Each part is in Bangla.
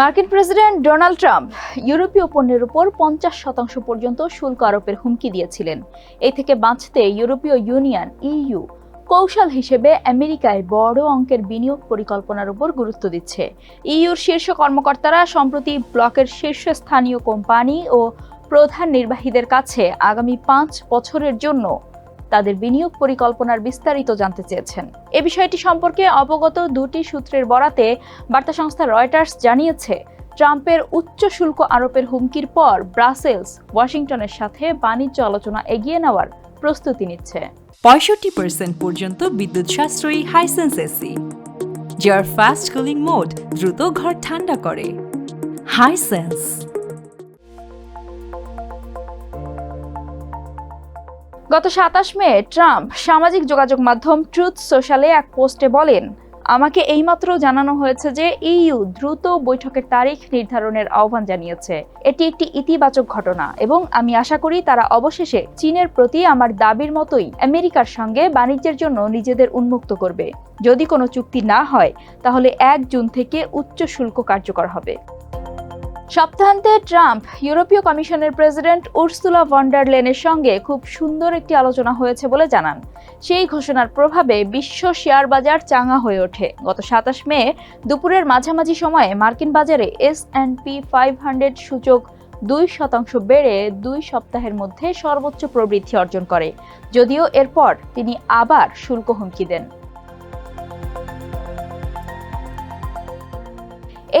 মার্কিন প্রেসিডেন্ট ডোনাল্ড ট্রাম্প ইউরোপীয় পণ্যের উপর পঞ্চাশ শতাংশ পর্যন্ত শুল্ক আরোপের হুমকি দিয়েছিলেন। এই থেকে বাঁচতে ইউরোপীয় ইউনিয়ন, ইইউ, কৌশল হিসেবে আমেরিকায় বড় অঙ্কের বিনিয়োগ পরিকল্পনার উপর গুরুত্ব দিচ্ছে। ইইউর শীর্ষ কর্মকর্তারা সম্প্রতি ব্লকের শীর্ষস্থানীয় কোম্পানি ও প্রধান নির্বাহীদের কাছে আগামী পাঁচ বছরের জন্য তাদের বিনিয়োগ পরিকল্পনার বিস্তারিত জানতে চেয়েছেন। এ বিষয়টি সম্পর্কে অবগত দুটি সূত্রের বরাতে বার্তা সংস্থা রয়টার্স জানিয়েছে, ট্রাম্পের উচ্চ শুল্ক আরোপের হুমকির পর ব্রাসেলস, ওয়াশিংটনের সাথে বাণিজ্য আলোচনা এগিয়ে নেওয়ার প্রস্তুতি নিচ্ছে। পঁয়ষট্টি পার্সেন্ট পর্যন্ত বিদ্যুৎ সাশ্রয়ী হাইসেন্স এসি যার ফাস্ট কুলিং মোড দ্রুত ঘর ঠান্ডা করে। হাইসেন্স গত সাতাশ মে ট্রাম্প সামাজিক যোগাযোগ মাধ্যম ট্রুথ সোশ্যালে এক পোস্টে বলেন, আমাকে এইমাত্র জানানো হয়েছে যে ইইউ দ্রুত বৈঠকের তারিখ নির্ধারণের আহ্বান জানিয়েছে। এটি একটি ইতিবাচক ঘটনা এবং আমি আশা করি তারা অবশেষে চীনের প্রতি আমার দাবির মতোই আমেরিকার সঙ্গে বাণিজ্যের জন্য নিজেদের উন্মুক্ত করবে। যদি কোনো চুক্তি না হয়, তাহলে এক জুন থেকে উচ্চ শুল্ক কার্যকর হবে। সপ্তাহান্তে ট্রাম্প ইউরোপীয় কমিশনের প্রেসিডেন্ট উর্সুলা ভন্ডার লেনের সঙ্গে খুব সুন্দর একটি আলোচনা হয়েছে বলে জানান। সেই ঘোষণার প্রভাবে বিশ্ব শেয়ার বাজার চাঙা হয়ে ওঠে। গত সাতাশ মে দুপুরের মাঝামাঝি সময়ে মার্কিন বাজারে S and P five hundred সূচক দুই শতাংশ বেড়ে দুই সপ্তাহের মধ্যে সর্বোচ্চ প্রবৃদ্ধি অর্জন করে। যদিও এরপর তিনি আবার শুল্ক হুমকি দেন।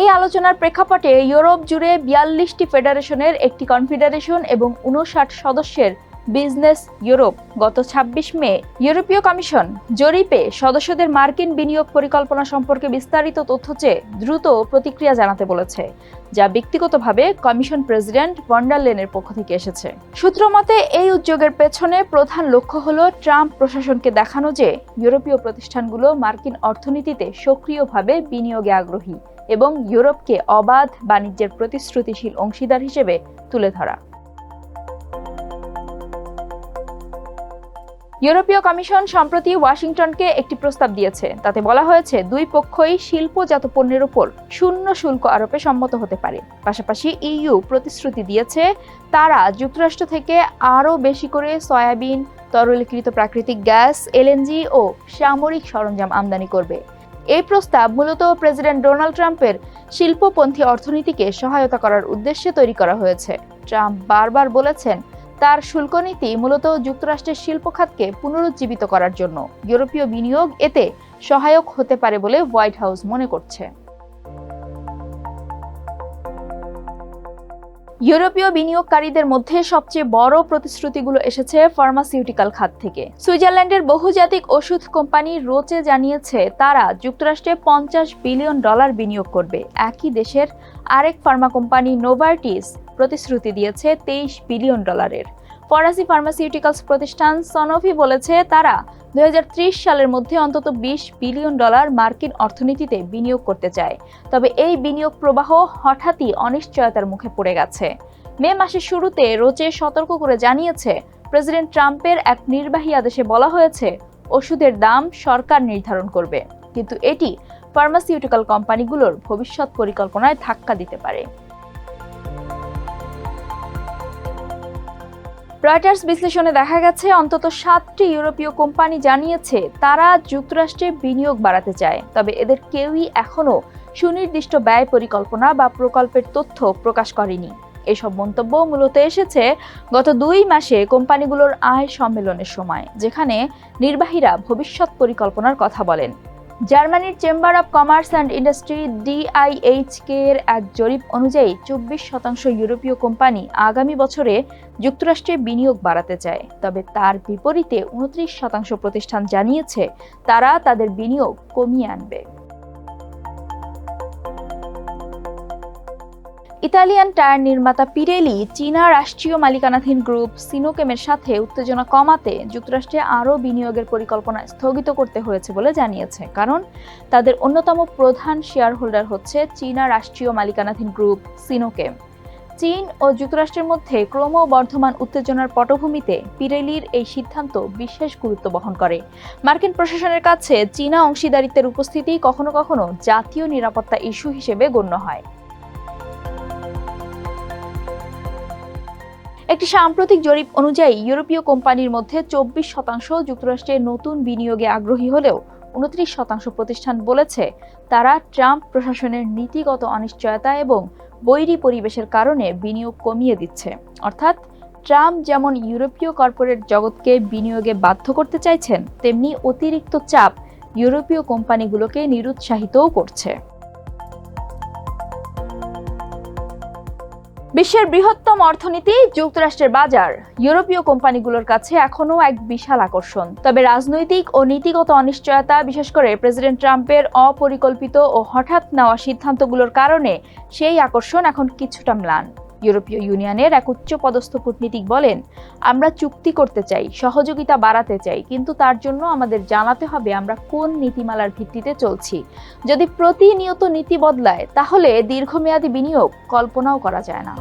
এই আলোচনার প্রেক্ষাপটে ইউরোপ জুড়ে বিয়াল্লিশটি ফেডারেশনের একটি কনফেডারেশন এবং উনষাট সদস্যের বিজনেস ইউরোপ। গত ২৬ মে ইউরোপীয় কমিশন জরিপে সদস্যদের মার্কিন বিনিয়োগ পরিকল্পনা সম্পর্কে বিস্তারিত তথ্য চেয়ে দ্রুত প্রতিক্রিয়া জানাতে বলেছে, যা ব্যক্তিগতভাবে কমিশন প্রেসিডেন্ট ভন্ডারলেনের পক্ষ থেকে এসেছে। সূত্র মতে, এই উদ্যোগের পেছনে প্রধান লক্ষ্য হল ট্রাম্প প্রশাসনকে দেখানো যে ইউরোপীয় প্রতিষ্ঠানগুলো মার্কিন অর্থনীতিতে সক্রিয়ভাবে বিনিয়োগে আগ্রহী। এবং ইউরোপকে অবাধ বাণিজ্যের প্রতিশ্রুতিশীল অংশীদার হিসেবে তুলে ধরা। ইউরোপীয় কমিশন সম্প্রতি ওয়াশিংটনকে একটি প্রস্তাব দিয়েছে। তাতে বলা হয়েছে, দুই পক্ষই শিল্পজাত পণ্যের উপর শূন্য শুল্ক আরোপে সম্মত হতে পারে। পাশাপাশি ইইউ প্রতিশ্রুতি দিয়েছে, তারা যুক্তরাষ্ট্র থেকে আরও বেশি করে সয়াবিন, তরলীকৃত প্রাকৃতিক গ্যাস, এলএনজি ও সামরিক সরঞ্জাম আমদানি করবে। এই প্রস্তাব মূলত প্রেসিডেন্ট ডোনাল্ড ট্রাম্পের শিল্পপন্থী অর্থনীতিকে সহায়তা করার উদ্দেশ্যে তৈরি করা হয়েছে। ট্রাম্প বারবার বলেছেন, তার শুল্ক নীতি মূলত যুক্তরাষ্ট্রের শিল্প খাতকে পুনরুজ্জীবিত করার জন্য। ইউরোপীয় বিনিয়োগ এতে সহায়ক হতে পারে বলে হোয়াইট হাউস মনে করছে। ইউরোপীয় বিনিয়োগকারীদের মধ্যে সবচেয়ে বড় প্রতিশ্রুতিগুলো এসেছে ফার্মাসিউটিক্যাল খাত থেকে। সুইজারল্যান্ডের বহুজাতিক ওষুধ কোম্পানি রোচে জানিয়েছে, তারা যুক্তরাষ্ট্রে পঞ্চাশ বিলিয়ন ডলার বিনিয়োগ করবে। একই দেশের আরেক ফার্মা কোম্পানি নোভার্টিস প্রতিশ্রুতি দিয়েছে তেইশ বিলিয়ন ডলারের। ফরাসি ফার্মাসিউটিক্যালস প্রতিষ্ঠান সনোভি বলেছে, তারা দু হাজার ত্রিশ সালের মধ্যে অন্তত বিশ বিলিয়ন ডলার মার্কিন অর্থনীতিতে বিনিয়োগ করতে চায়। তবে এই বিনিয়োগ প্রবাহ হঠাৎই অনিশ্চয়তার মুখে পড়ে গেছে। মে মাসের শুরুতে রোচে সতর্ক করে জানিয়েছে, প্রেসিডেন্ট ট্রাম্পের এক নির্বাহী আদেশে বলা হয়েছে, ওষুধের দাম সরকার নির্ধারণ করবে। কিন্তু এটি ফার্মাসিউটিক্যাল কোম্পানিগুলোর ভবিষ্যৎ পরিকল্পনায় ধাক্কা দিতে পারে। রয়টার্স বিশ্লেষণে দেখা গেছে, অন্তত সাতটি ইউরোপীয় কোম্পানি জানিয়েছে তারা যুক্তরাষ্ট্রে বিনিয়োগ বাড়াতে চায়। তবে এদের কেউই এখনও সুনির্দিষ্ট ব্যয় পরিকল্পনা বা প্রকল্পের তথ্য প্রকাশ করেনি। এসব মন্তব্য মূলত এসেছে গত দুই মাসে কোম্পানিগুলোর আয় সম্মেলনের সময়, যেখানে নির্বাহীরা ভবিষ্যৎ পরিকল্পনার কথা বলেন। জার্মানির chamber of commerce and industry DIHK এর এক জরিপ অনুযায়ী চব্বিশ শতাংশ ইউরোপীয় কোম্পানি আগামী বছরে যুক্তরাষ্ট্রে বিনিয়োগ বাড়াতে চায়। তবে তার বিপরীতে উনত্রিশ শতাংশ প্রতিষ্ঠান জানিয়েছে তারা তাদের বিনিয়োগ কমিয়ে আনবে। ইতালিয়ান টায়ার নির্মাতা পিরেলি, চীনা রাষ্ট্রীয় মালিকানাধীন গ্রুপ সিনোকেমের সাথে উত্তেজনা কমাতে যুক্তরাষ্ট্রে আরও বিনিয়োগের পরিকল্পনা স্থগিত করতে হয়েছে বলে জানিয়েছে। কারণ তাদের অন্যতম প্রধান শেয়ার হোল্ডার হচ্ছে চীনা রাষ্ট্রীয় মালিকানাধীন গ্রুপ সিনোকেম। চীন ও যুক্তরাষ্ট্রের মধ্যে ক্রমবর্ধমান উত্তেজনার পটভূমিতে পিরেলির এই সিদ্ধান্ত বিশেষ গুরুত্ব বহন করে। মার্কিন প্রশাসনের কাছে চীনা অংশীদারিত্বের উপস্থিতি কখনো কখনো জাতীয় নিরাপত্তা ইস্যু হিসেবে গণ্য হয়। একটি সাম্প্রতিক জরিপ অনুযায়ী ইউরোপীয় কোম্পানির মধ্যে চব্বিশ শতাংশ যুক্তরাষ্ট্রে নতুন বিনিয়োগে আগ্রহী হলেও উনত্রিশ শতাংশ প্রতিষ্ঠান বলেছে তারা ট্রাম্প প্রশাসনের নীতিগত অনিশ্চয়তা এবং বৈরী পরিবেশের কারণে বিনিয়োগ কমিয়ে দিচ্ছে। অর্থাৎ ট্রাম্প যেমন ইউরোপীয় কর্পোরেট জগৎকে বিনিয়োগে বাধ্য করতে চাইছেন, তেমনি অতিরিক্ত চাপ ইউরোপীয় কোম্পানিগুলোকে নিরুৎসাহিতও করছে। বিশ্বের বৃহত্তম অর্থনীতি, যুক্তরাষ্ট্রের বাজার, ইউরোপীয় কোম্পানিগুলোর কাছে এখনও এক বিশাল আকর্ষণ। তবে রাজনৈতিক ও নীতিগত অনিশ্চয়তা, বিশেষ করে প্রেসিডেন্ট ট্রাম্পের অপরিকল্পিত ও হঠাৎ নেওয়া সিদ্ধান্তগুলোর কারণে সেই আকর্ষণ এখন কিছুটা ম্লান। ইউরোপীয় ইউনিয়নের এক উচ্চপদস্থ কূটনীতিক বলেন, আমরা চুক্তি করতে চাই, সহযোগিতা বাড়াতে চাই, কিন্তু তার জন্য আমাদের জানাতে হবে আমরা কোন নীতিমালার ভিত্তিতে চলছি। যদি প্রতিনিয়ত নীতি বদলায়, তাহলে দীর্ঘমেয়াদী বিনিয়োগ কল্পনাও করা যায় না।